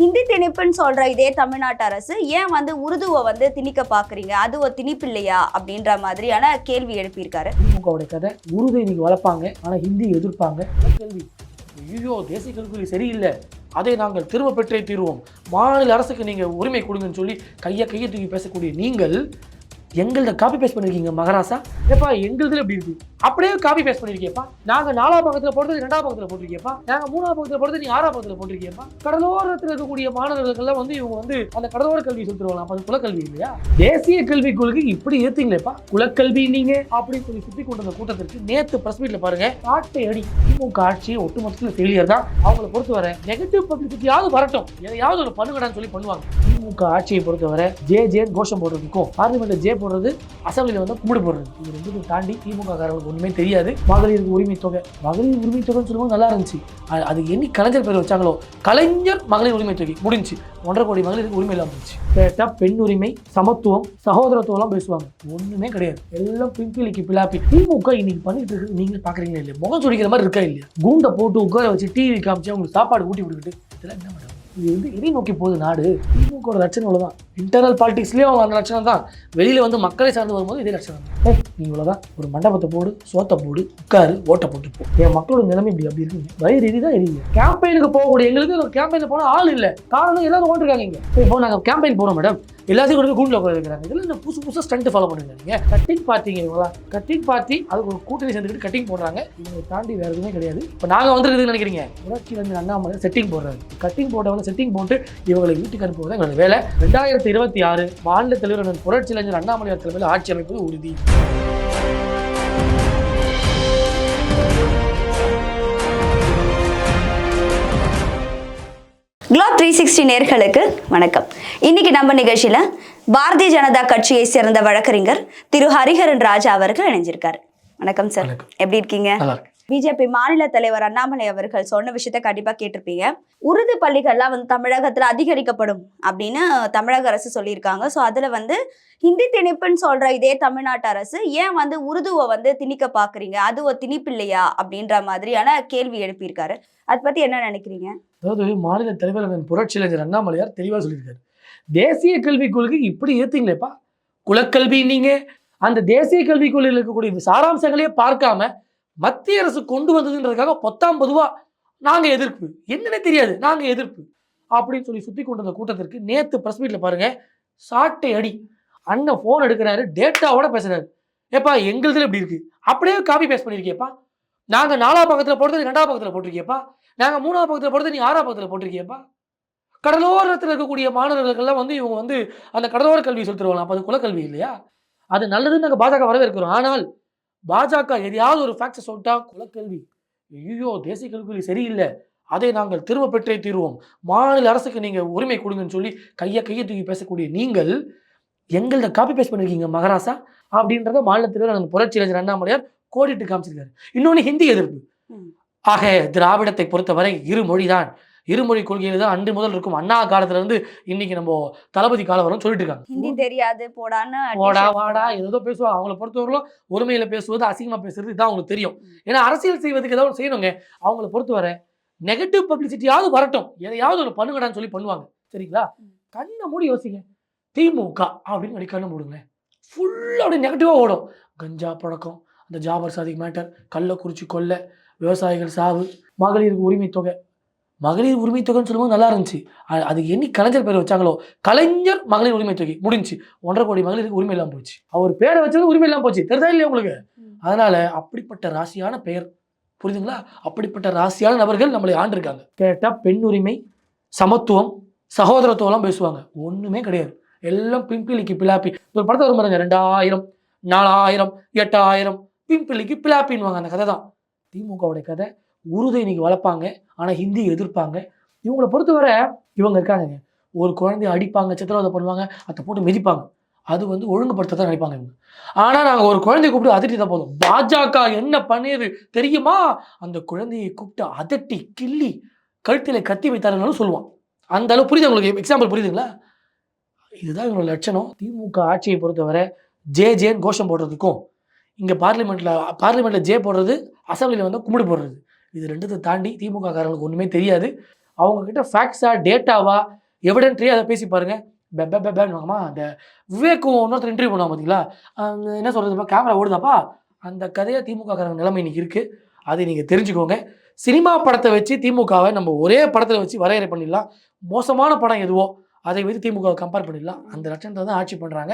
ஹிந்தி திணிப்புன்னு சொல்ற இதே தமிழ்நாட்டு அரசு ஏன் வந்து உருதுவை வந்து திணிக்க பாக்குறீங்க? அது ஒரு திணிப்பு இல்லையா? அப்படின்ற மாதிரியான கேள்வி எழுப்பியிருக்காரு. திமுகவுடைய கதை உருது இன்னைக்கு வளர்ப்பாங்க ஆனா ஹிந்தி எதிர்ப்பாங்க. கேள்வி ஐயோ தேசிய கல்வி சரியில்லை. அதை நாங்கள் திரும்ப பெற்றே தீருவோம். மாநில அரசுக்கு நீங்கள் உரிமை கொடுங்கன்னு சொல்லி கையை கையை தூக்கி பேசக்கூடிய நீங்கள் எங்கள்த காப்பி பேஸ்ட் பண்ணிருக்கீங்க மகாராசா? ஏப்பா எங்களுதுல எப்படி இருக்கு? அப்படியே காப்பி பேஸ்ட் பண்ணிருக்கேப்பா நாங்க நாலாம் பக்கத்துல போடுறது ரெண்டாம் பக்கத்துல போட்டிருக்கேப்பா நாங்க மூணாம் பக்கத்துல போடுறது நீ ஆறாம் பக்கத்துல போட்டிருக்கேப்பா கடலோரத்தில் இருக்கக்கூடிய மாணவர்களுக்கெல்லாம் வந்து இவங்க வந்து அந்த கடலோர கல்வி சொல்லிருவாங்க அப்ப அது குலக்கல்வி இல்லையா? தேசிய கல்விக் கொள்கை இப்படி ஏற்றுங்களேப்பா குலக்கல்வி நீங்க அப்படின்னு சொல்லி சுத்தி கொண்டு வந்த கூட்டத்திற்கு நேத்து பிரஸ் மீட்ல பாருங்க காட்டை அடி. திமுக ஆட்சி ஒட்டுமொத்தத்தில் ஃபெயிலியர் தான். அவங்கள பொறுத்தவரை நெகட்டிவ் பப்ளிசிட்டியாவது வரட்டும். எதையாவது ஒரு பண்ணுங்கடான்னு சொல்லி பண்ணுவாங்க. திமுக ஆட்சியை பொறுத்தவரை ஜே ஜே கோஷம் போடுறதுக்கும் பார்லிமெண்ட்ல ஜே போடுறது அசம்பிளியில் வந்து கும்பிடு போடுறது. இது ரெண்டுக்கும் தாண்டி திமுக காரர்களுக்கு ஒன்றுமே தெரியாது. மகளிருக்கு உரிமை தொகை. மகளிர் உரிமை தொகைன்னு சொல்லும்போது நல்லா இருந்துச்சு. அது- அது எண்ணி கலைஞர் பேர் வச்சாங்களோ கலைஞர் மகளிர் உரிமை தொகை முடிஞ்சு ஒன்றரை கோடி மகளிருக்கு உரிமை இல்லாமல் இருந்துச்சு கேட்டால் பெண் உரிமை சமத்துவம் சகோதரத்துவம்லாம் பேசுவாங்க. ஒன்றுமே கிடையாது. எல்லாம் பிம்பிளிக்கு பிளாப்பி. திமுக இன்னைக்கு பண்ணிட்டு இருக்கு. நீங்க பாக்குறீங்களா இல்லையா? முகம் சுடிக்கிற மாதிரி இருக்கா இல்லையா? கூண்டை போட்டு உட்கார வச்சு டிவி காமிச்சு அவங்களுக்கு சாப்பாடு ஊட்டி விட்டுக்கிட்டு இதெல்லாம் என்ன பண்ணுறாங்க இது வந்து எதை நோக்கி போகுது நாடு. திமுகவோட லட்சணம் இவ்வளோதான் இன்டர்னல் பாலிடிக்ஸ்லயும் அவங்க அந்த லட்சணம் தான். வெளியில் வந்து மக்களை சார்ந்து வரும்போது இதே லட்சணம் தான். ஏய், நீ இவ்வளோதான் ஒரு மண்டபத்தை போடு சோத்தை போடு உட்காரு ஓட்டை போட்டு போ. என் மக்களோட நிலைமை இப்படி அப்படி இருக்குங்க. வயிறு எரிதான் எரியுங்க கேம்பெயினுக்கு போகக்கூடிய எங்களுக்கு ஒரு கேம்பெயினில் போனால் ஆள் இல்லை. காரணம் எல்லாரும் ஓட்டிருக்காங்க இங்கே. இப்போ நாங்கள் கேம்பெயின் போகிறோம் மேடம் எல்லாத்தையும் கொண்டு போய் கூண்டில் உட்கார வைக்கிறாங்க. இதில் இந்த புதுசு புதுசாக ஸ்டண்ட் ஃபாலோ பண்ணுறாங்க கட்டிங் பார்ட்டிங்க இவங்களா கட்டிங் பார்ட்டி அதுக்கு ஒரு கூட்டணி சேர்ந்துக்கிட்டு கட்டிங் போடுறாங்க. இவங்க தாண்டி வேறு எதுவுமே கிடையாது. இப்போ நாங்கள் வந்துருக்குதுன்னு நினைக்கிறீங்க? புரட்சி வந்து அண்ணாமலை செட்டிங் போடுறாங்க கட்டிங் போட்டவங்க செட்டிங் போட்டு இவங்களை வீட்டுக்கு அனுப்புவது தான் எங்களோட வேலை. ரெண்டாயிரத்தி இருபத்தி ஆறு மாநில தலைவர் அண்ணன் புரட்சி இளைஞர் அண்ணாமலையார் தலைமையில் ஆட்சி அமைப்பது உறுதி. குளோப் த்ரீ சிக்ஸ்டி நேர்களுக்கு வணக்கம். இன்னைக்கு நம்ம நிகழ்ச்சியில பாரதிய ஜனதா கட்சியை சேர்ந்த வழக்கறிஞர் திரு ஹரிஹரன் ராஜா அவர்கள் இணைஞ்சிருக்காரு. வணக்கம் சார். எப்படி இருக்கீங்க? பிஜேபி மாநில தலைவர் அண்ணாமலை அவர்கள் சொன்ன விஷயத்த கண்டிப்பா கேட்டிருப்பீங்க. உருது பள்ளிகள்லாம் வந்து தமிழகத்துல அதிகரிக்கப்படும் அப்படின்னு தமிழக அரசு சொல்லியிருக்காங்க. ஸோ அதுல வந்து ஹிந்தி திணிப்புன்னு சொல்ற இதே தமிழ்நாட்டு அரசு ஏன் வந்து உருதுவை வந்து திணிக்க பாக்குறீங்க? அது ஒரு திணிப்பு இல்லையா? அப்படின்ற மாதிரியான கேள்வி எழுப்பியிருக்காரு. அதை பத்தி என்ன நினைக்கிறீங்க? அதாவது மாநில தலைவர் அண்ணன் அண்ணாமலையார் தெளிவாக சொல்லியிருக்காரு. தேசிய கல்விக் கொள்கை இப்படி ஏத்தீங்களேப்பா. குலக்கல்வி நீங்க அந்த தேசிய கல்விக் கொள்கையில் இருக்கக்கூடிய சாராம்சங்களே பார்க்காம மத்திய அரசு கொண்டு வந்ததுன்றதுக்காக பத்தாம் பொதுவாக நாங்கள் எதிர்ப்பு. என்னன்னே தெரியாது. நாங்கள் எதிர்ப்பு. அப்படின்னு சொல்லி சுற்றி கொண்டு வந்த கூட்டத்திற்கு நேற்று ப்ரெஸ் மீட்டில் பாருங்கள் சாட்டை அடி அண்ணன் ஃபோன் எடுக்கிறாரு டேட்டாவோட பேசுகிறாரு ஏப்பா எங்களுதுல இப்படி இருக்குது அப்படியே காப்பி பேஸ்ட் பண்ணியிருக்கியப்பா நாங்கள் நாலாம் பக்கத்தில் போடுறது ரெண்டாம் பக்கத்தில் போட்டிருக்கியப்பா. நாங்கள் மூணாம் பக்கத்தில் போடுறது நீ ஆறாம் பக்கத்தில் போட்டிருக்கியப்பா. கடலோரத்தில் இருக்கக்கூடிய மாணவர்களுக்கெல்லாம் வந்து இவங்க வந்து அந்த கடலோர கல்வி சொல்லிட்டுருவாங்களா அப்போ அது குலக்கல்வி இல்லையா? அது நல்லதுன்னு நாங்கள் பாஜக வரவேற்கிறோம். ஆனால் பாஜக எதையாவது ஒரு ஃபேக்ட்ஸை சொல்லிட்டா குலக்கல்வி ஐயோ தேசிய கல்வி சரியில்லை. அதை நாங்கள் திரும்ப பெற்றே தீருவோம். மாநில அரசுக்கு நீங்கள் உரிமை கொடுங்கன்னு சொல்லி கையை கையை தூக்கி பேசக்கூடிய நீங்கள் எங்கள்த காப்பி பேஸ்ட் பண்ணிருக்கீங்க மகாராசா? அப்படின்றத மாநில தலைவர் அந்த புரட்சி இளைஞர் அண்ணாமலையார் கோடிட்டு காமிச்சிருக்காரு. இன்னொன்று ஹிந்தி எதிர்ப்பு. ஆக திராவிடத்தை பொறுத்தவரை இருமொழி தான் இருமொழி கொள்கையில் தான் அன்று முதல் இருக்கும். அண்ணா காலத்துல இருந்து இன்னைக்கு நம்ம தளபதி காலம் வரும் சொல்லிட்டு இருக்காங்க. ஹிந்தி தெரியாது போடான்னு போடா வாடா ஏதோ பேசுவாங்க அவங்கள பொறுத்தவரையிலும் ஒருமையில பேசுவது அசிங்கமா பேசுறது இதான் அவங்களுக்கு தெரியும். ஏன்னா அரசியல் செய்வதுக்கு ஏதாவது செய்யணுங்க. அவங்கள பொறுத்தவரை நெகட்டிவ் பப்ளிசிட்டியாவது வரட்டும். எதையாவது ஒன்று பண்ணுங்கடான்னு சொல்லி பண்ணுவாங்க. சரிங்களா? கண்ணை மூடி யோசிங்க. திமுக அப்படின்னு அப்படி கண்ணை மூடுங்களேன். ஃபுல்லாக அப்படி நெகட்டிவாக ஓடும். கஞ்சா பழக்கம் அந்த ஜாபர் சாதிக் மேட்டர் கள்ளக்குறிச்சி கொள்ளை விவசாயிகள் சாவு மகளிருக்கு உரிமை தொகை மகளிர் உரிமை தொகைன்னு சொல்லும்போது நல்லா இருந்துச்சு. அ- அதுக்கு எண்ணி கலைஞர் பேர் வச்சாங்களோ கலைஞர் மகளிர் உரிமை தொகை முடிஞ்சு ஒன்றரை கோடி மகளிருக்கு உரிமை இல்லாமல் போச்சு அவர் பேரை வச்சது உரிமை இல்லாமல் போச்சு. தெரியுதா இல்லையா உங்களுக்கு. அதனால அப்படிப்பட்ட ராசியான பெயர். புரியுதுங்களா? அப்படிப்பட்ட ராசியான நபர்கள் நம்மளை ஆண்டிருக்காங்க. கேட்டா பெண் உரிமை சமத்துவம் சகோதரத்துவம்லாம் பேசுவாங்க. ஒண்ணுமே கிடையாது. எல்லாம் பிம்பிளிக்கு பிலாப்பி ஒரு படத்தை வரும் பாருங்க ரெண்டாயிரம் நாலாயிரம் எட்டாயிரம் பிம்பிளிக்கு பிலாப்பின்வாங்க அந்த கதை தான். திமுகவுடைய கதை உருதை இன்னைக்கு வளர்ப்பாங்க ஆனால் ஹிந்தி எதிர்ப்பாங்க. இவங்களை பொறுத்தவரை இவங்க இருக்காங்கங்க. ஒரு குழந்தைய அடிப்பாங்க சித்திரவதை பண்ணுவாங்க அதை போட்டு மிதிப்பாங்க. அது வந்து ஒழுங்குபடுத்த தான் நினைப்பாங்க இவங்க. ஆனால் நாங்கள் ஒரு குழந்தைய கூப்பிட்டு அதட்டி தான் போதும் பாஜக என்ன பண்ணியது தெரியுமா? அந்த குழந்தையை கூப்பிட்டு அதட்டி கிள்ளி கழுத்தில் கத்தி வைத்தாருன்னாலும் சொல்லுவான். அந்த அளவு புரியுது உங்களுக்கு? எக்ஸாம்பிள் புரியுதுங்களா? இதுதான் இவங்களோட லட்சணம். திமுக ஆட்சியை பொறுத்தவரை ஜே ஜேன்னு கோஷம் போடுறதுக்கும் இங்கே பார்லிமெண்ட்டில் பார்லிமெண்ட்டில் ஜே போடுறது அசம்பிளியில் வந்து கும்பிடு போடுறது. இது ரெண்டத்தை தாண்டி திமுக காரங்களுக்கு ஒன்றுமே தெரியாது. அவங்க கிட்ட ஃபேக்ட்ஸா டேட்டாவா எவிடென்ட்ரி அதை பேசி பாருங்க. பெப்ப பெப்பேன்னு அந்த விவேக்கும் இன்னொருத்தர் இன்டர்வியூ பண்ணுவாங்க பார்த்தீங்களா அந்த என்ன சொல்கிறதுப்பா கேமரா ஓடுதாப்பா? அந்த கதையாக திமுக காரங்க நிலைமை இன்னைக்கு இருக்குது அதை நீங்கள் தெரிஞ்சுக்கோங்க. சினிமா படத்தை வச்சு திமுகவை நம்ம ஒரே படத்தில் வச்சு வரையறை பண்ணிடலாம். மோசமான படம் எதுவோ அதை வைத்து திமுகவை கம்பேர் பண்ணிடலாம். அந்த லட்சணத்தை தான் ஆட்சி பண்ணுறாங்க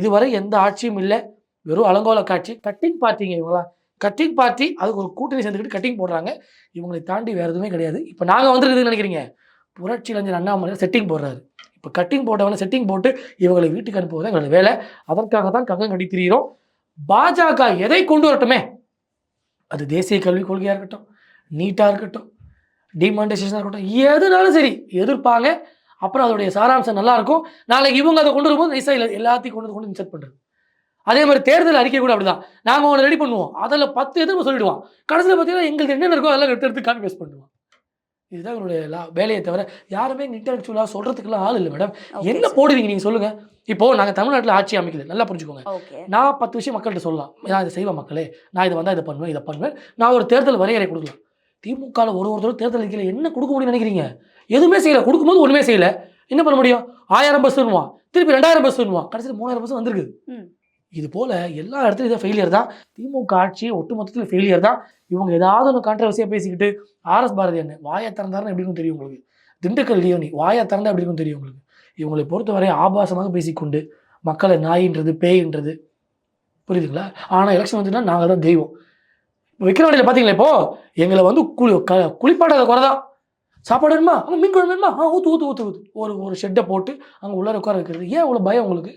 இதுவரை எந்த ஆட்சியும் இல்லை. வெறும் அலங்கோல காட்சி கட்டிங் பார்ட்டிங்க இவங்களாம் கட்டிங் பார்ட்டி அதுக்கு ஒரு கூட்டணி சேர்ந்துக்கிட்டு கட்டிங் போடுறாங்க. இவங்களை தாண்டி வேறு எதுவுமே கிடையாது. இப்போ நாங்கள் வந்துருக்குதுன்னு நினைக்கிறீங்க? புரட்சி இளைஞர் அண்ணாமலை செட்டிங் போடுறாரு. இப்போ கட்டிங் போட்டவன செட்டிங் போட்டு இவங்களை வீட்டுக்கு அனுப்புவது எங்களோட வேலை. அதற்காக தான் கங்கம் கட்டி திரியிறோம் பாஜக எதை கொண்டு வரட்டுமே? அது தேசிய கல்விக் கொள்கையாக இருக்கட்டும் நீட்டாக இருக்கட்டும் டிமானிட்டைசேஷனாக இருக்கட்டும் எதுனாலும் சரி எதிர்ப்பாங்க. அப்புறம் அதோடைய சாராம்சம் நல்லாயிருக்கும் நாளைக்கு இவங்க அதை கொண்டு வரும்போது நைஸாக எல்லாத்தையும் கொண்டு வந்து கொண்டு இன்செர்ட் பண்ணுறது அதே மாதிரி தேர்தல் அறிக்கை கூட அப்படிதான். நாங்கள் ஒன்று ரெடி பண்ணுவோம். அதில் பத்து எதிர்ப்பு சொல்லிடுவோம் கடைசியில் பார்த்தீங்கன்னா எங்களுக்கு என்னென்ன இருக்கோ அதெல்லாம் எடுத்து எடுத்து காப்பி பேஸ்ட் பண்ணுவோம் இதுதான் என்னுடைய வேலையை தவிர யாருமே இன்டெலக்சுவலாக சொல்கிறதுக்குலாம் ஆள் இல்லை மேடம் என்ன போடுவீங்க நீங்கள் சொல்லுங்கள் இப்போ நாங்கள் தமிழ்நாட்டில் ஆட்சி அமைக்கல. நல்லா புரிஞ்சுக்கோங்க. நான் பத்து விஷயம் மக்கள்கிட்ட சொல்லலாம். நான் இதை செய்வேன் மக்களே. நான் இதை வந்தால் இதை பண்ணுவேன் இதை பண்ணுவேன். நான் ஒரு தேர்தல் வரையறை கொடுக்கலாம். திமுகவில் ஒரு ஒருத்தர் தேர்தல் அறிக்கையில் என்ன கொடுக்க முடியும்னு நினைக்கிறீங்க? எதுவுமே செய்யலை. கொடுக்கும்போது ஒன்றுமே செய்யலை. என்ன பண்ண முடியும்? ஆயிரம் பஸ் வருவான் திருப்பி ரெண்டாயிரம் பஸ் வருவான் கடைசியில் மூணாயிரம் பஸ் வந்திருக்குது. இது போல் எல்லா இடத்துலையும் இதை ஃபெயிலியர் தான். திமுக ஆட்சி ஒட்டுமொத்தத்தில் ஃபெயிலியர் தான். இவங்க ஏதாவது ஒன்று கான்ட்ரவர்சியாக பேசிக்கிட்டு ஆர்எஸ் பாரதி என்ன வாயை திறந்தாருன்னு எப்படின்னு தெரியும் உங்களுக்கு? திண்டுக்கல் லியோனி வாயை திறந்தா எப்படி இருக்கும் தெரியும் உங்களுக்கு? இவங்களை பொறுத்தவரை ஆபாசமாக பேசிக்கொண்டு மக்களை நாயின்றது பேயின்றது. புரியுதுங்களா? ஆனால் எலெக்ஷன் வந்துன்னா நாங்கள் தான் தெய்வம். இப்போ விக்ரவாண்டியில் பார்த்தீங்களா இப்போ? எங்களை வந்து குளி க குளிப்பாடாத குறை தான். சாப்பாடு வேணுமா? அங்கே மீன் குழம்பு வேணுமா? ஆ ஊற்று ஊற்று ஊற்று ஊற்று ஒரு ஒரு ஷெட்டை போட்டு அங்கே உள்ளார உட்கார வைக்கிறது. ஏன் இவ்வளோ பயம் உங்களுக்கு?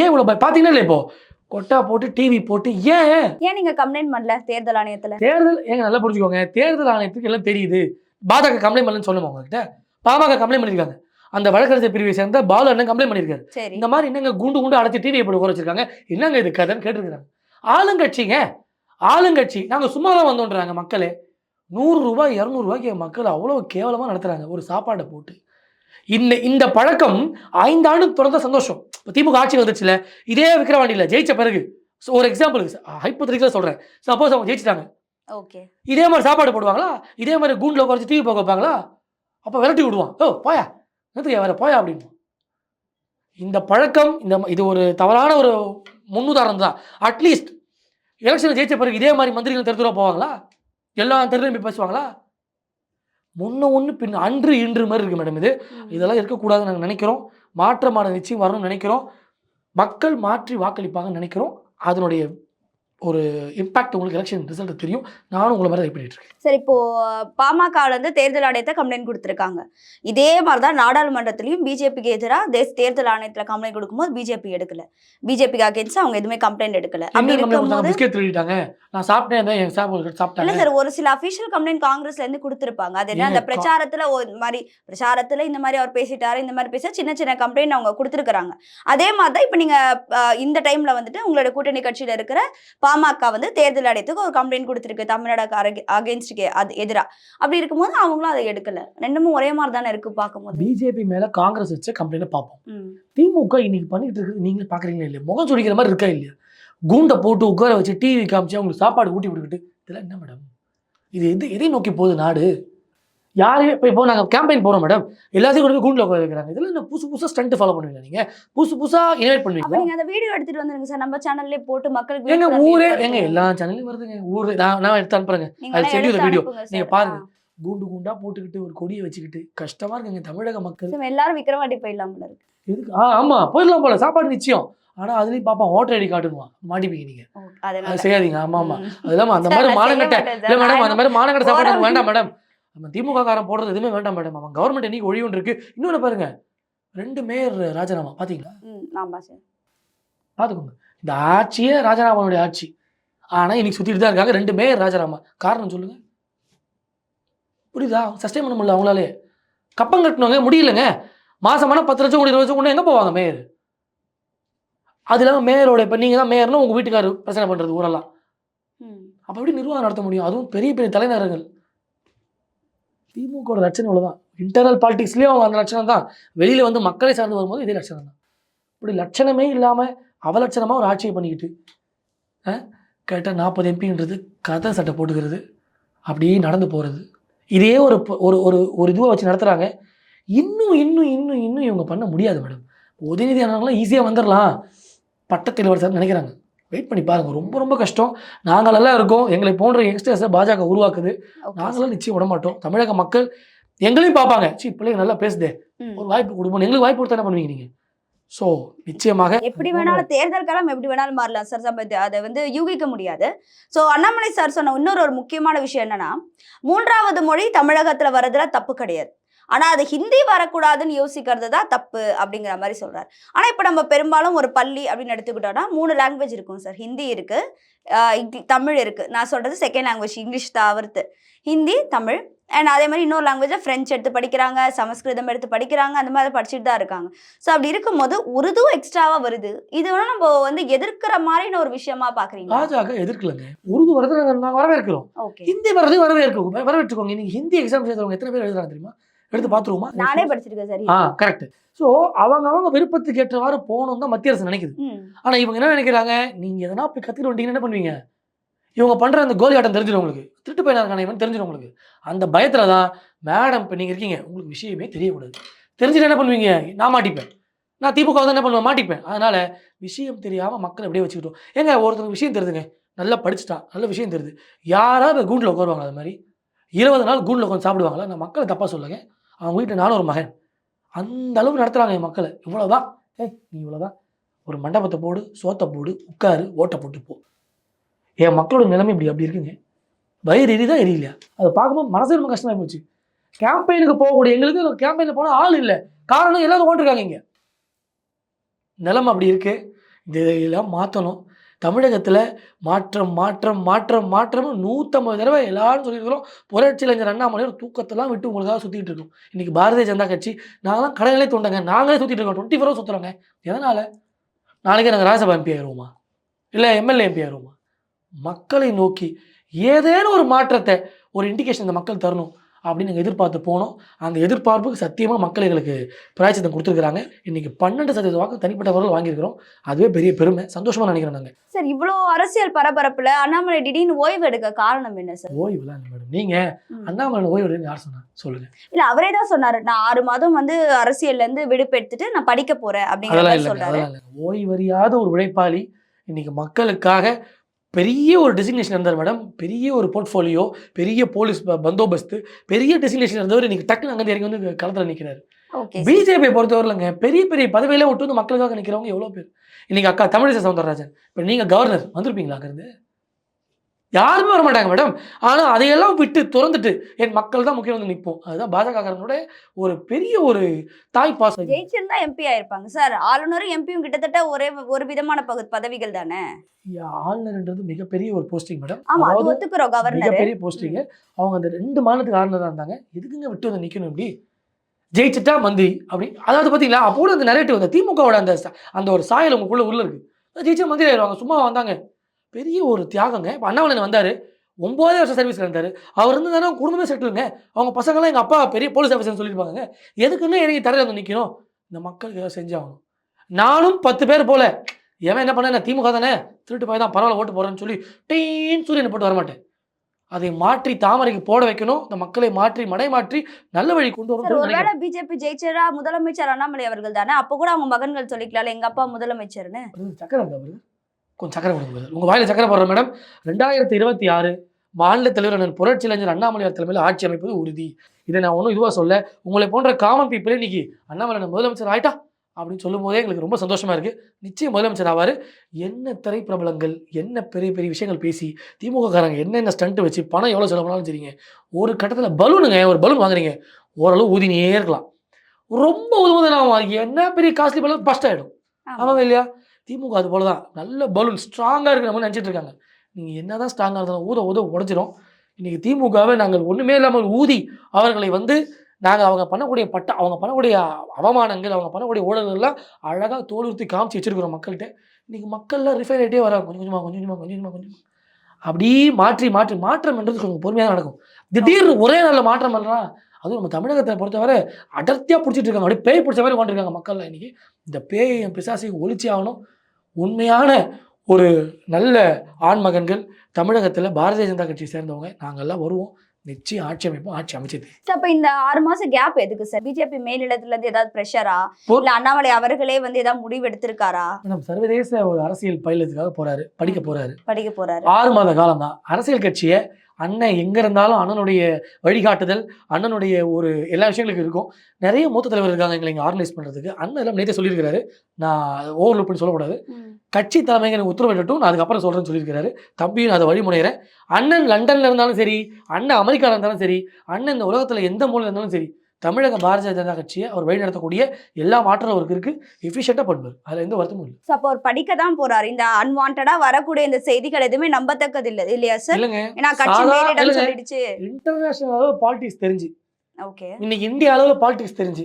ஏன் இவ்வளோ பார்த்தீங்கன்னா இல்லை இப்போ? கொட்டா போட்டு டிவி போட்டு ஏன்? ஏன் நீங்க கம்ப்ளைண்ட் பண்ணல தேர்தல் ஆணையத்துல? தேர்தல் ஏங்க நல்லா புரிஞ்சுக்கோங்க. தேர்தல் ஆணையத்துக்கு எல்லாம் தெரியுது. பாஜக கம்ப்ளைண்ட் பண்ணலன்னு சொல்லுமா உங்ககிட்ட? பாமக கம்ப்ளைண்ட் பண்ணியிருக்காங்க அந்த வழக்கறிஞர் பிரிவை சேர்ந்த பாலு அண்ணன் கம்ப்ளைண்ட் பண்ணியிருக்காரு சரி. இந்த மாதிரி என்னங்க குண்டு குண்டு அடைச்சி டிவியை போட்டு உட்கார வச்சிருக்காங்க? என்னங்க இது கதைன்னு கேட்டிருக்கிறாங்க. ஆளுங்கட்சிங்க ஆளுங்கட்சி. நாங்கள் சும்மா தான் வந்தோன்றாங்க மக்களே. நூறு ரூபாய் இரநூறுவாய்க்கு மக்கள் அவ்வளோ கேவலமாக நடத்துகிறாங்க ஒரு சாப்பாடை போட்டு. இந்த இந்த பழக்கம் ஐந்தாண்டு தொடர்ந்த சந்தோஷம். இப்போ திமுக ஆட்சி வந்துச்சுல இதே விக்கிரவாண்டியில் ஜெயிச்ச பிறகு so ஒரு எக்ஸாம்பிளுக்கு ஹைப்போத்திரிக்கலாக சொல்கிறேன் சப்போஸ் அவங்க ஜெயிச்சிட்டாங்க. ஓகே இதே மாதிரி சாப்பாடு போடுவாங்களா? இதே மாதிரி கூண்டில் உட்காந்து டிவி பார்க்க வைப்பாங்களா? அப்போ விரட்டி விடுவான். ஓ போயா. நிறுத்துக்க வேற போயா அப்படின்னு. இந்த பழக்கம் இந்த இது ஒரு தவறான ஒரு முன்னுதாரணம் தான். அட்லீஸ்ட் எலெக்ஷன் ஜெயிச்ச பிறகு இதே மாதிரி மந்திரிகள் தெருத்துறா போவாங்களா? எல்லா போய் பேசுவாங்களா? முன்ன ஒன்று பின் அன்று இன்று மாதிரி இருக்கு மேடம் இது. இதெல்லாம் இருக்கக்கூடாதுன்னு நாங்கள் நினைக்கிறோம். மாற்றமான நிச்சயம் வரணும்னு நினைக்கிறோம். மக்கள் மாற்றி வாக்களிப்பாங்கன்னு நினைக்கிறோம். அதனுடைய ஒரு இம்பாக்ட் உங்களுக்கு எலெக்ஷன் ரிசல்ட் தெரியும். நானும் உங்களை மாதிரி பண்ணிட்டு இருக்கேன். சரி இப்போ பாமகவில் வந்து தேர்தல் ஆணையத்தை கம்ப்ளைண்ட் கொடுத்துருக்காங்க. இதே மாதிரி தான் நாடாளுமன்றத்திலையும் பிஜேபிக்கு எதிராக தேச தேர்தல் ஆணையத்தில் கம்ப்ளைண்ட் கொடுக்கும்போது பிஜேபி எடுக்கல. பிஜேபிக்கு அகேன்ஸ்ட் அவங்க எதுவுமே கம்ப்ளைண்ட் எடுக்கல. அப்படி இருக்கும்போது பிஸ்கெட் திருடிட்டாங்க. நான் சாப்பிட்டேன் இருந்தேன், என் சாப்பிட்டு இல்ல சார் ஒரு சில அபிஷியல் கம்ப்ளைண்ட் காங்கிரஸ்ல இருந்து கொடுத்திருப்பாங்க. அது என்ன அந்த பிரச்சாரத்துல ஒரு மாதிரி பிரச்சாரத்துல இந்த மாதிரி அவர் பேசிட்டாரு இந்த மாதிரி பேச சின்ன சின்ன கம்ப்ளைண்ட் அவங்க கொடுத்துருக்காங்க அதே மாதிரி தான் இப்போ நீங்க அஹ், இந்த டைம்ல வந்துட்டு உங்களோட கூட்டணி கட்சியில இருக்கிற பாமக வந்து தேர்தல் ஆணையத்துக்கு ஒரு கம்ப்ளைண்ட் கொடுத்துருக்கு. தமிழ்நாடு அகேன்ஸ்டுக்கு அது எதிரா. அப்படி இருக்கும்போது அவங்களும் அதை எடுக்கல. ரெண்டுமே ஒரே மாதிரி தானே இருக்கு பார்க்கும்போது. பிஜேபி மேல காங்கிரஸ் வச்ச கம்ப்ளைண்ட் பார்ப்போம். திமுக இன்னைக்கு பண்ணிட்டு இருக்கிறது நீங்களே பாக்குறீங்களா இல்லையா? முகம் சுடிக்கிற மாதிரி இருக்கா இல்லையா? கூண்டை போட்டு உட்கார வச்சு டிவி காமிச்சு அவங்களுக்கு சாப்பாடு ஊட்டி விட்டுக்கிட்டு இதெல்லாம் என்ன மேடம் இது எது எதை நோக்கி போகுது நாடு? யாரையும் இப்போ இப்போ நாங்கள் கேம்பெயின் போகிறோம் மேடம் எல்லாத்தையும் கொண்டு போய் கூண்டில் உட்கார வைக்கிறாங்க. இதெல்லாம் என்ன புதுசு புதுசாக ஸ்டண்ட் ஃபாலோ பண்ணுவீங்களா நீங்கள் புதுசு புதுசாக இன்வைட் அப்ப பண்ணுவீங்களா நீங்க அந்த வீடியோ எடுத்துட்டு வந்துருங்க சார் நம்ம சேனல்லே போட்டு மக்களுக்கு எங்க விழிப்புணர்வு ஊரே. எங்க எல்லா சேனல்லையும் வருதுங்க. ஊர் நான் நான் எடுத்து அனுப்புறேங்க. அது வேணா send you the எடுத்து video. அனுப்புங்க நீங்க சார். பாருங்க. கூண்டு கூண்டா போட்டுக்கிட்டு ஒரு கொடியை வச்சுக்கிட்டு கஷ்டமா இருக்குங்க தமிழக மக்கள். எல்லாரும் விக்ரவாண்டி போயிடலாம் போல இருக்கு. எதுக்கு? ஆ ஆமா போயிடலாம் போல. சாப்பாடு நிச்சயம். ஆனா அதுலயும் பாப்பா ஓட்டர் ஐடி காட்டுவான் மாட்டிப்பீங்க நீங்க. அது செய்யாதீங்க. ஆமா ஆமா. ம். அது இல்லாம அந்த மாதிரி மானங்கட்ட இல்ல. மேடம் அந்த மாதிரி மானங்கட்ட சாப்பாடு வேண்டாம் மேடம் நம்ம திமுக காரன் போடுறது எதுவுமே வேண்டாம் மேடம் அவன் கவர்மெண்ட் என்னைக்கு ஒழியும் இருக்கு. இன்னொன்னு பாருங்க. ரெண்டு மேயர் ராஜினாமா. சார் பாத்துக்கோங்க. இந்த ஆட்சியே ராஜினாமாவுடைய ஆட்சி. ஆனா இன்னைக்கு சுத்திட்டு தான் இருக்காங்க. ரெண்டு மேயர் ராஜினாமா. காரணம் சொல்லுங்க. புரியுதா? சஸ்டைன் பண்ண முடியல அவங்களாலே. கப்பம் கட்டணுங்க முடியலங்க. மாசமான பத்து லட்சம் கோடி இருபது லட்சம் கொண்டு எங்க போவாங்க மேயர் அது இல்லாம மேயரோட இப்ப நீங்க தான் மேயர்னா உங்க வீட்டுக்காரர் பிரச்சனை பண்றது ஊரெல்லாம். அப்ப எப்படி நிர்வாகம் நடத்த முடியும்? அதுவும் பெரிய பெரிய தலைநகரங்கள். திமுகவோட லட்சணம் இவ்வளோதான் இன்டர்னல் பாலிடிக்ஸ்லயும் அவங்க அந்த லட்சணம் தான். வெளியில் வந்து மக்களை சார்ந்து வரும்போது இதே லட்சணம் தான். இப்படி லட்சணமே இல்லாமல் அவலட்சணமாக ஒரு ஆட்சியை பண்ணிக்கிட்டு கேட்டால் நாற்பது எம்பின்றது கதை சட்டை போட்டுக்கிறது அப்படியே நடந்து போகிறது இதே ஒரு ஒரு ஒரு ஒரு இதுவாக வச்சு நடத்துகிறாங்க இன்னும் இன்னும் இன்னும் இன்னும் இவங்க பண்ண முடியாது மேடம் உதயநிதி ஆனவங்களாம் ஈஸியாக வந்துடலாம் பட்டத்தில் வருஷம் நினைக்கிறாங்க. வெயிட் பண்ணி பாருங்க. ரொம்ப ரொம்ப கஷ்டம். நாங்களெல்லாம் இருக்கோம். எங்களை போன்ற யங்ஸ்டர்ஸை பாஜக உருவாக்குது. நாங்களாம் நிச்சயம் விட மாட்டோம். தமிழக மக்கள் எங்களையும் பார்ப்பாங்க. சி பிள்ளைங்க நல்லா பேசுதே. ஒரு வாய்ப்பு கொடுப்போம். எங்களுக்கு வாய்ப்பு கொடுத்தா என்ன பண்ணுவீங்க நீங்கள் ஸோ நிச்சயமாக எப்படி வேணாலும் தேர்தல் காலம் எப்படி வேணாலும் மாறலாம் சார் இது- அதை வந்து யூகிக்க முடியாது. ஸோ அண்ணாமலை சார் சொன்ன இன்னொரு ஒரு முக்கியமான விஷயம் என்னன்னா மூன்றாவது மொழி தமிழகத்துல வர்றதுல தப்பு கிடையாது. ஆனா அது ஹிந்தி வரக்கூடாதுன்னு யோசிக்கிறது தான் தப்பு அப்படிங்கிற மாதிரி சொல்றாரு. ஆனா இப்ப நம்ம பெரும்பாலும் ஒரு பள்ளி அப்படின்னு எடுத்துக்கிட்டோம்னா மூணு லாங்குவேஜ் இருக்கும் சார். ஹிந்தி இருக்கு ஆஹ் இங்க்- தமிழ் இருக்கு. நான் சொல்றது செகண்ட் லாங்குவேஜ் இங்கிலீஷ் தவிர்த்து. ஹிந்தி தமிழ் அண்ட் அதே மாதிரி இன்னொரு லாங்குவேஜை ஃப்ரெஞ்ச் எடுத்து படிக்கிறாங்க சமஸ்கிருதம் எடுத்து படிக்கிறாங்க அந்த மாதிரி படிச்சுட்டு தான் இருக்காங்க. ஸோ அப்படி இருக்கும்போது உருது எக்ஸ்ட்ராவா வருது. இது வேணா நம்ம வந்து எதிர்க்கிற மாதிரின ஒரு விஷயமா பாக்குறீங்க பாஜக எதிர்க்கலங்க. உருது வரது நாங்கள் நாங்கள் வரவேற்கிறோம் ஹிந்தி வர்றது வரவேற்கும் வரவேற்றுக்கோங்க. இன்னைக்கு ஹிந்தி எக்ஸாம் எழுதுறவங்க எத்தனை பேர் எழுதுறாங்க தெரியுமா? எடுத்து பார்த்துருவோமா நானே படிச்சிருக்கேன் சரி ஆ கரெக்ட் ஸோ அவங்க அவங்க விருப்பத்துக்கு ஏற்றவாறு போகணும் தான் மத்திய அரசு நினைக்குது. ஆனால் இவங்க என்ன நினைக்கிறாங்க? நீங்கள் எதனா போய் கற்றுட்டு வந்தீங்கன்னா என்ன பண்ணுவீங்க? இவங்க பண்ணுற அந்த கோலி ஆட்டம் தெரிஞ்சிடும் உங்களுக்கு. திருட்டு பையனா இருக்கான இவன் தெரிஞ்சிடும் உங்களுக்கு. அந்த பயத்தில் தான் மேடம் இப்போ நீங்கள் இருக்கீங்க. உங்களுக்கு விஷயமே தெரியக்கூடாது. தெரிஞ்சுட்டு என்ன பண்ணுவீங்க? நான் மாட்டிப்பேன். நான் திமுக தான் என்ன பண்ணுவேன்? மாட்டிப்பேன். அதனால் விஷயம் தெரியாமல் மக்களை அப்படியே வச்சுக்கிட்டோம் ஏங்க ஒருத்தருக்கு விஷயம் தெரியுதுங்க. நல்லா படிச்சுட்டான். நல்ல விஷயம் தெரியுது. யாராவது கூண்டில் உட்காருவாங்க அது மாதிரி? இருபது நாள் கூண்டில் உட்காந்து சாப்பிடுவாங்களா? நான் மக்களை தப்பாக சொல்லுங்க அவங்க வீட்டில் நானும் ஒரு மகன். அந்த அளவுக்கு நடத்துகிறாங்க என் மக்களை. இவ்வளோதான் ஏய் நீ இவ்வளோதான் ஒரு மண்டபத்தை போடு சோத்தை போடு உட்காரு ஓட்டை போட்டு போ. என் மக்களோட நிலைமை இப்படி அப்படி இருக்குங்க. வயிறு எரியுதா எரியலையா? அதை பார்க்கும்போது மனசு ரொம்ப கஷ்டமாகி போச்சு. கேம்பெயினுக்கு போகக்கூடிய எங்களுக்கு கேம்பெயினில் போனால் ஆள் இல்லை. காரணம் எல்லாரும் ஓட்டிருக்காங்க இங்கே. நிலைமை அப்படி இருக்குது இதையெல்லாம் மாற்றணும் தமிழகத்தில் மாற்றம் மாற்றம் மாற்றம் மாற்றம் நூற்றம்பது தடவை எல்லாரும் சொல்லியிருக்கிறோம். புரட்சியிலைஞர் அண்ணாமலையார் தூக்கத்தெல்லாம் விட்டு உங்களுக்காக சுற்றிட்டு இருக்கோம். இன்றைக்கி பாரதிய ஜனதா கட்சி நாங்களாம் கடலே தோண்டங்க நாங்களே சுற்றிட்டு இருக்கோம். டுவெண்ட்டி ஃபோர் சுற்றுறோங்க எதனால்? நாளைக்கு நாங்கள் ராஜ்யசபா எம்பி ஆயிடுவோமா இல்லை எம்எல்ஏ எம்பி ஆயிடுவோமா மக்களை நோக்கி ஏதேனும் ஒரு மாற்றத்தை ஒரு இண்டிகேஷன் இந்த மக்கள் தரணும். அப்படின்னு நாங்கள் எதிர்பார்த்து போனோம். அந்த எதிர்பார்ப்புக்கு சத்தியமாக மக்கள் எங்களுக்கு பிராய்ச்சித்தம் கொடுத்துருக்காங்க இன்னைக்கு பன்னெண்டு சதவீத வாக்கு தனிப்பட்டவர்கள் வாங்கியிருக்கிறோம். அதுவே பெரிய பெருமை. சந்தோஷமாக நினைக்கிறோம் நாங்கள் சார் இவ்வளோ அரசியல் பரபரப்புல அண்ணாமலை திடீர்னு ஓய்வு எடுக்க காரணம் என்ன சார்? ஓய்வுலாம் மேடம் நீங்கள். அண்ணாமலை ஓய்வு எடுன்னு யார் சொன்னா? சொல்லுங்க. இல்ல அவரே தான் சொன்னாரு. நான் ஆறு மாதம் வந்து அரசியல்ல இருந்து விடுப்பு எடுத்துட்டு நான் படிக்க போறேன் அப்படிங்கிற இல்லைங்க ஓய்வறியாத ஒரு உழைப்பாளி இன்னைக்கு மக்களுக்காக பெரிய ஒரு டெசிக்னேஷன் இருந்தார் மேடம் பெரிய ஒரு போர்ட்ஃபோலியோ பெரிய போலீஸ் பந்தோபஸ்து பெரிய டெசிக்னேஷன் இருந்தவர் இன்னைக்கு டக்குனு அங்கே இறங்கி வந்து களத்தில் நிற்கிறாரு பிஜேபியை பொறுத்தவரையிலங்க பெரிய பெரிய பதவியில விட்டு வந்து மக்களுக்காக நிற்கிறவங்க எவ்வளோ பேர்? இன்னைக்கு அக்கா தமிழிசை சவுந்தரராஜன். இப்போ நீங்கள் கவர்னர் வந்திருப்பீங்களா அங்கேருந்து? யாருமே வர மாட்டாங்க மேடம் ஆனால் அதையெல்லாம் விட்டு திறந்துட்டு என் மக்கள் தான் முக்கியம் வந்து நிற்போம் அதுதான் பாஜகக்காரங்களோட ஒரு பெரிய ஒரு தாய் பாசம் ஜெயிச்சிருந்தா எம்பி ஆயிருப்பாங்க சார் ஆளுநரும் எம்பியும் கிட்டத்தட்ட ஒரே ஒரு விதமான பதவிகள் தானே? ஆளுநர்ன்றது மிகப்பெரிய ஒரு போஸ்டிங் மேடம் மிகப்பெரிய போஸ்டிங் அவங்க அந்த ரெண்டு மாநிலத்துக்கு ஆளுநராக இருந்தாங்க. எதுக்குங்க விட்டு வந்து நிற்கணும் இப்படி? ஜெயிச்சிட்டா மந்திரி அப்படி. அதாவது பார்த்தீங்களா அப்போ அந்த நரேட்டிவ் அந்த திமுகவோட அந்த அந்த ஒரு சாயல் உங்களுக்குள்ள உள்ள இருக்கு. ஜெயிச்சா மந்திரி ஆயிடுவாங்க சும்மா வந்தாங்க. பெரிய ஒரு தியாகங்க. இப்போ அண்ணாமலை வந்தார். ஒன்பதே வருஷம் சர்வீஸ்ல இருந்தார். அவர் இருந்து தானே குடும்பமே செட்டிலுங்க அவங்க பசங்களாம் எங்கள் அப்பா பெரிய போலீஸ் ஆஃபீஸர்னு சொல்லியிருப்பாங்க எதுக்குன்னு இறங்கி தரையில் வந்து நிற்கணும் இந்த மக்களுக்கு ஏதாவது செஞ்சாகணும் நானும் பத்து பேர் போல எவன் என்ன பண்ண? திமுக தானே? திருட்டு போய் தான் பரவாயில்ல ஓட்டு போடுறேன்னு சொல்லி டீன் சூரியனை போட்டு வரமாட்டேன். அதை மாற்றி தாமரைக்கு போட வைக்கணும். இந்த மக்களை மாற்றி மடை மாற்றி நல்ல வழி கொண்டு வரணும் ஒருவேளை பிஜேபி ஜெயிச்சரா முதலமைச்சர் அண்ணாமலை அவர்கள் தானே? அப்ப கூட அவங்க மகன்கள் சொல்லிக்கலாம்ல எங்க அப்பா முதலமைச்சர்னு? சக்கரை இருக்கா அவரு கொஞ்சம் சக்கரை கொடுங்க brother. உங்க வாயில சக்கரை போடுற மேடம் ரெண்டாயிரத்தி இருபத்தி ஆறு மாநில தலைவர் அண்ணன் புரட்சி இளைஞர் அண்ணாமலையார் தலைமையில் ஆட்சி அமைப்பது உறுதி. இதை நான் ஒன்றும் இதுவாக சொல்ல உங்களை போன்ற காமன் பீப்புளே இன்னைக்கு அண்ணாமலை முதலமைச்சர் ஆயிட்டா? அப்படின்னு சொல்லும் போதே எங்களுக்கு ரொம்ப சந்தோஷமா இருக்கு. நிச்சயம் முதலமைச்சர் ஆவார். என்ன திரைப்பிரபலங்கள் என்ன பெரிய பெரிய விஷயங்கள் பேசி திமுக காரங்க என்னென்ன ஸ்டண்ட் வச்சு பணம் எவ்வளோ செலவு பண்ணாலும் சரிங்க. ஒரு கட்டத்தில் பலூனுங்க ஒரு பலூன் வாங்குறீங்க. ஓரளவு ஊதினே இருக்கலாம். ரொம்ப உதவுதான் என்ன பெரிய காஸ்ட்லி பலூன்? ஃபஸ்ட் ஆகிடும் ஆமாங்க இல்லையா? திமுக அது போல தான். நல்ல பலூன் ஸ்ட்ராங்காக இருக்கிற மாதிரி நினச்சிட்டு இருக்காங்க. நீங்கள் என்ன தான் ஸ்ட்ராங்காக இருந்தாலும் ஊத ஊத உடஞ்சிரும். இன்றைக்கி திமுகவை நாங்கள் ஒன்றுமே இல்லாமல் ஊதி அவர்களை வந்து நாங்கள் அவங்க பண்ணக்கூடிய பட்ட அவங்க பண்ணக்கூடிய அவமானங்கள் அவங்க பண்ணக்கூடிய ஊழல்கள்லாம் அழகாக தோலுறுத்தி காமிச்சு வச்சிருக்கிறோம் மக்கள்கிட்ட. இன்றைக்கி மக்கள்லாம் ரிஃபைன் ஆகிட்டே வராங்க. கொஞ்சம் கொஞ்சமாக கொஞ்சம் கொஞ்சமாக கொஞ்சம் கொஞ்சமாக கொஞ்சம் அப்படி மாற்றி மாற்றி என்றது கொஞ்சம் பொறுமையாக நடக்கும். திடீர்னு ஒரே நாளில் மாற்றம் பண்ணுறான் அதுவும் நம்ம தமிழகத்தை பொறுத்தவரை அடர்த்தியாக பிடிச்சிட்டு இருக்காங்க. அப்படியே பேய் பிடிச்ச மாதிரி கொண்டிருக்காங்க மக்கள்லாம் இன்றைக்கி இந்த பேயையும் பிசாசையும் ஒழிச்சி ஆகணும். உண்மையான ஒரு நல்ல ஆண்மகன்கள் தமிழகத்தில் பாரதிய ஜனதா கட்சியை சேர்ந்தவங்க. நாங்கள்லாம் வருவோம். நிச்சயம் ஆட்சி அமைப்போம். ஆட்சி அமைச்சது சார் அப்ப இந்த ஆறு மாசம் கேப் எதுக்கு சார்? பிஜேபி மேலிடத்துல இருந்து ஏதாவது பிரஷரா இல்ல அண்ணாமலை அவர்களே வந்து ஏதாவது முடிவு எடுத்திருக்காரா? நம்ம சர்வதேச ஒரு அரசியல் பயிலத்துக்காக போறாரு. படிக்க போறாரு. படிக்க போறாரு. ஆறு மாத காலம் தான் அரசியல் கட்சியை அண்ணன் எங்க இருந்தாலும் அண்ணனுடைய வழிகாட்டுதல் அண்ணனுடைய ஒரு எல்லா விஷயங்களுக்கும் இருக்கும். நிறைய மூத்த தலைவர் இருக்காங்க எங்களை இங்கே ஆர்கனைஸ் பண்றதுக்கு. அண்ணன் எல்லாம் நேற்றே சொல்லியிருக்காரு நான் ஓவர்லுப் பண்ணி சொல்லக்கூடாது. கட்சி தலைமைங்க எனக்கு உத்தரவிடட்டும் நான் அதுக்கப்புறம் சொல்றேன்னு சொல்லியிருக்காரு தம்பியும் நான் அதை வழிமுனைகிறேன் அண்ணன் லண்டன்ல இருந்தாலும் சரி அண்ணன் அமெரிக்கால இருந்தாலும் சரி அண்ணன் இந்த உலகத்துல எந்த மூலையில் இருந்தாலும் சரி தமிழக பாரதிய ஜனதா கட்சியை அவர் வழிநடத்தக்கூடிய எல்லா மாற்றம் அவருக்கு இருக்கு. எஃபிஷியண்டாக பண்ணுவார் அதுல எந்த வருத்தமும் இல்லை. அப்போ அவர் படிக்க தான் போறாரு. இந்த அன்வான்டா வரக்கூடிய இந்த செய்திகள் எதுவுமே நம்பத்தக்கது இல்ல இல்லையா சார் இல்லைங்க. ஏன்னா கட்சி. சொல்லிடுச்சு. இன்டர்நேஷனல் அளவு பாலிடிக்ஸ் தெரிஞ்சு. ஓகே இன்னைக்கு இந்திய அளவில் பாலிடிக்ஸ் தெரிஞ்சு.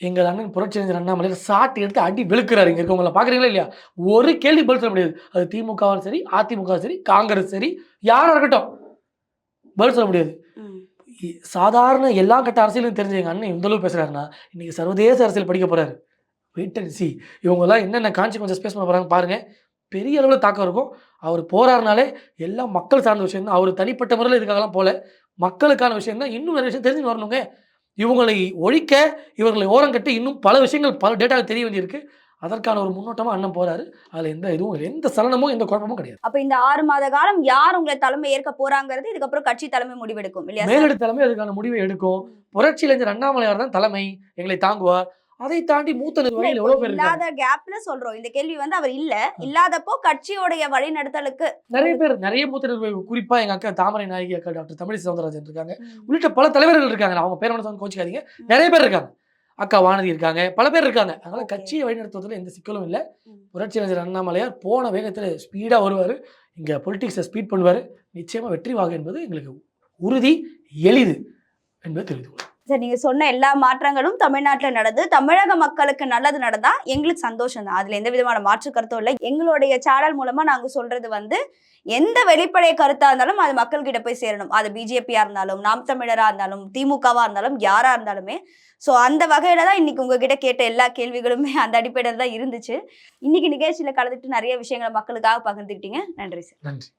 எங்கள் அண்ணன் புரட்சியறிஞர் அண்ணாமலை சாட்டு எடுத்து அடி வெளுக்கிறாரு இங்கே இருக்கவங்கள பார்க்குறீங்களா இல்லையா? ஒரு கேள்வி பதில் சொல்ல முடியாது. அது திமுகவும் சரி அதிமுக சரி காங்கிரஸ் சரி யாராக இருக்கட்டும். பதில் சொல்ல முடியாது. சாதாரண எல்லா கட்ட அரசியலும் தெரிஞ்ச எங்கள் அண்ணன் இந்தளவு பேசுகிறாருன்னா இன்றைக்கி சர்வதேச அரசியல் படிக்க போகிறாரு வெயிட் அண்ட் சி இவங்கெல்லாம் என்னென்ன கான்சிக்வன்சஸ் பேச பண்ண போகிறாங்க பாருங்கள் பெரிய அளவில் தாக்கம் இருக்கும். அவர் போகிறாருனாலே எல்லாம் மக்கள் சார்ந்த விஷயம் தான் அவர் தனிப்பட்ட முறையில் இதுக்காகலாம் போல. மக்களுக்கான விஷயம் தான். இன்னும் நிறைய விஷயம் தெரிஞ்சு வரணுங்க. இவங்களை ஒழிக்க இவர்களை ஓரம் கட்டி இன்னும் பல விஷயங்கள் பல டேட்டாவில் தெரிய வேண்டியிருக்கு. அதற்கான ஒரு முன்னோட்டமாக அண்ணன் போறாரு. அதில் எந்த இதுவும். எந்த சலனமும் எந்த குழப்பமும் கிடையாது. அப்ப இந்த ஆறு மாத காலம் யார் உங்களை தலைமை ஏற்க போறாங்கிறது இதுக்கப்புறம் கட்சி தலைமை முடிவெடுக்கும் இல்லையா மேலிட தலைமை அதுக்கான முடிவை எடுக்கும். புரட்சி இளைஞர் அண்ணாமலையார் தான் தலைமை எங்களை தாங்குவார். அதை தாண்டி மூத்த நிர்வாகிகள் எவ்வளவு பேர் இல்லாத கேப்ல சொல்றோம். இந்த கேள்வி வந்து அவர் இல்ல. இல்லாதப்போ கட்சியோடைய வழிநடத்தலுக்கு. நிறைய பேர் நிறைய மூத்த நிர்வாகிகள் குறிப்பா எங்க அக்கா தாமரை நாயகி அக்கா டாக்டர் தமிழிசை சவுந்தரராஜன் இருக்காங்க. உள்ளிட்ட பல தலைவர்கள் இருக்காங்க. அவங்க பேர் மட்டும் கோச்சிக்காதீங்க நிறைய பேர் இருக்காங்க. அக்கா வானதி இருக்காங்க. பல பேர் இருக்காங்க. அதனால. கட்சியை வழிநடத்துவதில் எந்த சிக்கலும் இல்லை. புரட்சி இளைஞர் அண்ணாமலையார் போன வேகத்தில் ஸ்பீடா வருவார். இங்க பொலிட்டிக்ஸை ஸ்பீட் பண்ணுவார். நிச்சயமா வெற்றி வாக என்பது எங்களுக்கு உறுதி எளிது என்பது தெரிவித்துக் கொள்கிறேன். சார் நீங்க சொன்ன எல்லா மாற்றங்களும் தமிழ்நாட்டுல நடந்து தமிழக மக்களுக்கு நல்லது நடந்தா எங்களுக்கு சந்தோஷம் தான். அதுல எந்த விதமான மாற்று கருத்தும் இல்லை. எங்களுடைய சேனல் மூலமா நாங்க சொல்றது வந்து எந்த வெளிப்படை கருத்தா இருந்தாலும் அது மக்கள்கிட்ட போய் சேரணும். அது பிஜேபியா இருந்தாலும் நாம் தமிழரா இருந்தாலும் திமுகவா இருந்தாலும் யாரா இருந்தாலுமே ஸோ அந்த வகையில தான் இன்னைக்கு உங்ககிட்ட கேட்ட எல்லா கேள்விகளுமே அந்த அடிப்படையில் தான் இருந்துச்சு. இன்னைக்கு நிகழ்ச்சியில் கலந்துட்டு நிறைய விஷயங்களை மக்களுக்காக பகிர்ந்துக்கிட்டீங்க. நன்றி சார் நன்றி.